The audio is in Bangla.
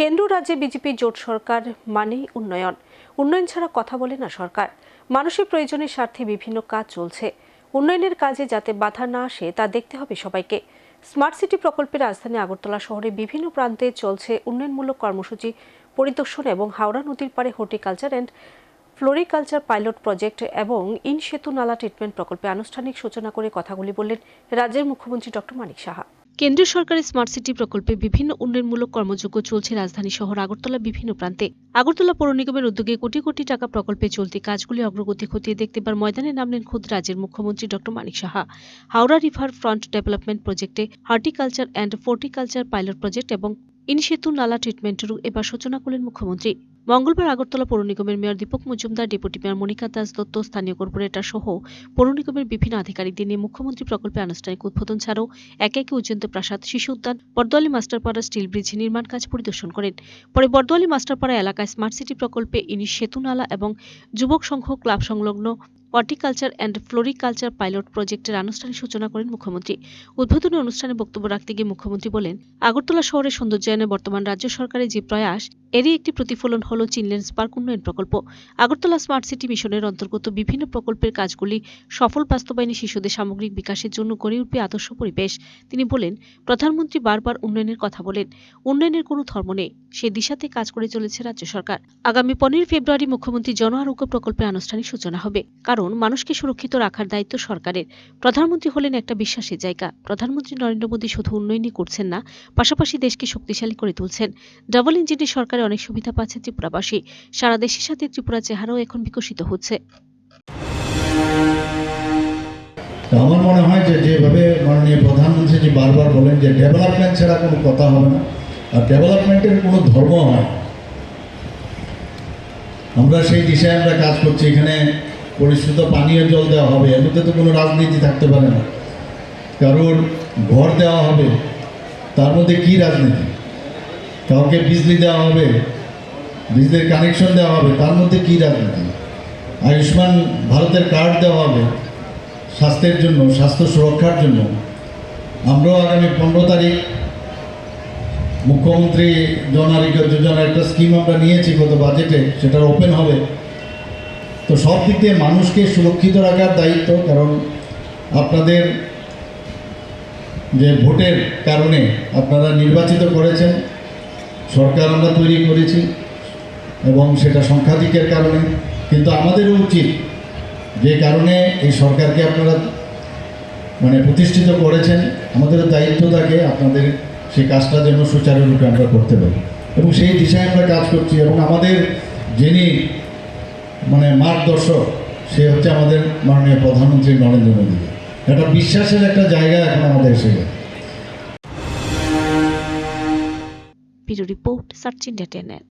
কেন্দ্র রাজ্যে বিজেপি জোট সরকার মানেই উন্নয়ন। উন্নয়ন ছাড়া কথা বলে না সরকার। মানুষের প্রয়োজনের স্বার্থে বিভিন্ন কাজ চলছে। উন্নয়নের কাজে যাতে বাধা না আসে, তা দেখতে হবে সবাইকে। স্মার্ট সিটি প্রকল্পে রাজধানী আগরতলা শহরে বিভিন্ন প্রান্তে চলছে উন্নয়নমূলক কর্মসূচি, পরিদর্শন এবং হাওড়া নদীর পাড়ে horticulture and floriculture pilot project এবং ইন সেতু নালা ট্রিটমেন্ট প্রকল্পে আনুষ্ঠানিক সূচনা করে কথাগুলি বললেন রাজ্যের মুখ্যমন্ত্রী ডক্টর মানিক সাহা। কেন্দ্রীয় সরকারের স্মার্ট সিটি প্রকল্পে বিভিন্ন উন্নয়নমূলক কর্মযোগ্য চলছে রাজধানী শহর আগরতলা বিভিন্ন প্রান্তে। আগরতলা পৌর নিগমের উদ্যোগে কোটি কোটি টাকা প্রকল্পে চলতি কাজগুলি অগ্রগতি খতিয়ে দেখতে এবার ময়দানে নামলেন খোদ রাজ্যের মুখ্যমন্ত্রী doctor Manik Saha. Howrah river front development প্রজেক্টে horticulture and floriculture pilot project এবং ইন সেতু নালা ট্রিটমেন্টেরও এবার সূচনা করলেন মুখ্যমন্ত্রী। মঙ্গলবার আগরতলা পৌর নিগমের mayor Dipak Majumdar, deputy mayor Monika Das Dutta, স্থানীয় কর্পোরেটর সহ পৌর নিগমের বিভিন্ন আধিকারিকদের নিয়ে মুখ্যমন্ত্রী প্রকল্পে আনুষ্ঠানিক উদ্বোধন ছাড়াও একে একে উজ্জন্ত প্রাসাদ, শিশু উদ্যান বর্দোয়ালি মাস্টারপাড়া স্টিল ব্রিজ নির্মাণ কাজ পরিদর্শন করেন। পরে বর্দোয়ালি মাস্টারপাড়া এলাকায় স্মার্ট সিটি প্রকল্পে ইনি সেতু নালা এবং যুবক সংঘ ক্লাব সংলগ্ন হর্টিকালচার অ্যান্ড ফ্লোরিকালচার পাইলট প্রজেক্টের আনুষ্ঠানিক সূচনা করেন মুখ্যমন্ত্রী। উদ্বোধনী অনুষ্ঠানে বক্তব্য রাখতে গিয়ে মুখ্যমন্ত্রী বলেন, আগরতলা শহরের সৌন্দর্যায়নে বর্তমান রাজ্য সরকারের যে প্রয়াস, এরই একটি প্রতিফলন হল চিনলেন্স পার্ক উন্নয়ন প্রকল্প। আগরতলা স্মার্ট সিটি মিশনের অন্তর্গত বিভিন্ন প্রকল্পের কাজগুলি সফল বাস্তবায়নে শিশুদের সামগ্রিক বিকাশের জন্য গড়ে উঠবে আদর্শ পরিবেশ। তিনি বলেন, প্রধানমন্ত্রী বারবার উন্নয়নের কথা বলেন, উন্নয়নের কোনো ধর্ম নেই, সে দিশাতে কাজ করে চলেছে রাজ্য সরকার। আগামী পনেরোই ফেব্রুয়ারি মুখ্যমন্ত্রী জন আরোগ্য প্রকল্পের আনুষ্ঠানিক সূচনা হবে। কারণ মানুষকে সুরক্ষিত রাখার দায়িত্ব সরকারের। প্রধানমন্ত্রী হলেন একটা বিশ্বাসের জায়গা। প্রধানমন্ত্রী নরেন্দ্র মোদী শুধু উন্নয়নই করছেন না, পাশাপাশি দেশকে শক্তিশালী করে তুলছেন। ডাবল ইঞ্জিনের সরকারের অনেক সুবিধা পাচ্ছে ত্রিপুরাবাসী। সারা দেশের সাথে ত্রিপুরা চেহারাও এখন বিকশিত হচ্ছে। আমার মনে হয় যে যেভাবে মাননীয় প্রধানমন্ত্রী যে বারবার বলেন যে ডেভেলপমেন্ট ছাড়া কোনো কথা হবে না। আর ডেভেলপমেন্টের কোনো ধর্ম হয় আমরা সেই দিশায় আমরা কাজ করছি। এখানে পরিশ্রুত পানীয় জল দেওয়া হবে এর মধ্যে তো কোনো রাজনীতি থাকতে পারে না। কারোর ঘর দেওয়া হবে, তার মধ্যে কি রাজনীতি? কাউকে বিজলি দেওয়া হবে, বিজলির কানেকশন দেওয়া হবে, তার মধ্যে কি রাজনীতি? আয়ুষ্মান ভারতের কার্ড দেওয়া হবে, স্বাস্থ্যের জন্য, স্বাস্থ্য সুরক্ষার জন্য। আমরাও আগামী পনেরো তারিখ মুখ্যমন্ত্রী জন আরোগ্য যোজনার একটা স্কিম আমরা নিয়েছি গত বাজেটে সেটা ওপেন হবে। তো সব দিক দিয়ে মানুষকে সুরক্ষিত রাখার দায়িত্ব, কারণ আপনাদের যে ভোটের কারণে আপনারা নির্বাচিত করেছেন, সরকার আমরা তৈরি করেছি এবং সেটা সংখ্যাধিকের কারণে। কিন্তু আমাদেরও উচিত যে কারণে এই সরকারকে আপনারা মানে প্রতিষ্ঠিত করেছেন আমাদের দায়িত্ব থাকে আপনাদের সেই কাজটা যেন সুচারুরূপে আমরা করতে পারি। এবং সেই দিশায় আমরা কাজ করছি এবং আমাদের যিনি মানে মার্গদর্শক, সে হচ্ছে আমাদের মাননীয় প্রধানমন্ত্রী নরেন্দ্র মোদী। একটা বিশ্বাসের একটা জায়গা এখন আমাদের এসে গেছে। Report search India